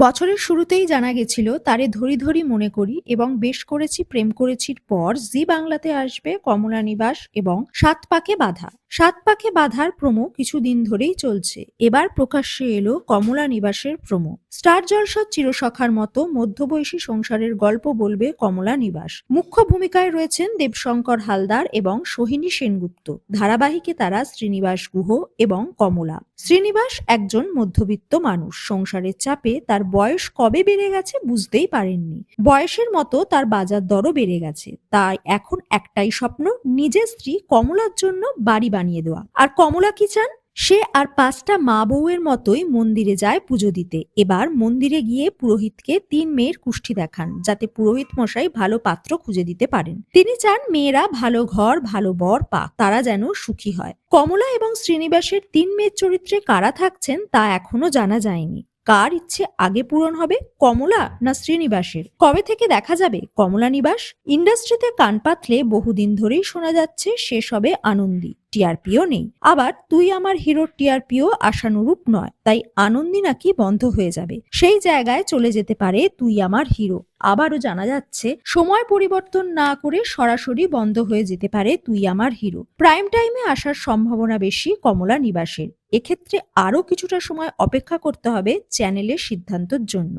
বছরের শুরুতেই জানা গেছিল, তারে ধরি ধরি মনে করি এবং বেশ করেছি, প্রেম করেছির পর জি বাংলাতে আসবে কমলা নিবাস এবং সাত পাকে বাধা। সাত পাকে বাধার প্রমো কিছুদিন ধরেই চলছে। এবার প্রকাশ্যে এলো কমলা নিবাসের প্রোমো। স্টার জলসার চিরসখার মতো মধ্যবয়সী সংসারের গল্প বলবে কমলা নিবাস। মুখ্য ভূমিকায় রয়েছেন দেবশঙ্কর হালদার এবং সোহিনী সেনগুপ্ত। ধারাবাহিকে তারা শ্রীনিবাস গুহ এবং কমলা। শ্রীনিবাস একজন মধ্যবিত্ত মানুষ। সংসারের চাপে তার বয়স কবে বেড়ে গেছে বুঝতেই পারেননি। বয়সের মতো তার বাজার দরও বেড়ে গেছে। তাই এখন একটাই স্বপ্ন, নিজের স্ত্রী কমলার জন্য বাড়ি বানিয়ে দেওয়া। আর কমলা কি চান? সে আর পাঁচটা মা বউয়ের মতোই মন্দিরে যায় পুজো দিতে। এবার মন্দিরে গিয়ে পুরোহিতকে তিন মেয়ের কুষ্ঠি দেখান, যাতে পুরোহিত মশাই ভালো পাত্র খুঁজে দিতে পারেন। তিনি চান মেয়েরা ভালো ঘর, ভালো বর পাক, তারা যেন সুখী হয়। কমলা এবং শ্রীনিবাসের তিন মেয়ের চরিত্রে কারা থাকছেন তা এখনও জানা যায়নি। কার ইচ্ছে আগে পূরণ হবে, কমলা না শ্রীনিবাসের? কবে থেকে দেখা যাবে কমলা নিবাস? ইন্ডাস্ট্রিতে কান পাতলে বহুদিন ধরেই শোনা যাচ্ছে, শেষ হবে আনন্দী। টিআরপিও নেই। আবার তুই আমার হিরোর টিআরপিও আশানুরূপ নয়, তাই আনন্দী নাকি বন্ধ হয়ে যাবে। সেই জায়গায় চলে যেতে পারে তুই আমার হিরো। আবারও জানা যাচ্ছে, সময় পরিবর্তন না করে সরাসরি বন্ধ হয়ে যেতে পারে তুই আমার হিরো। প্রাইম টাইমে আসার সম্ভাবনা বেশি কমলা নিবাসের। এক্ষেত্রে আরও কিছুটা সময় অপেক্ষা করতে হবে চ্যানেলের সিদ্ধান্তর জন্য।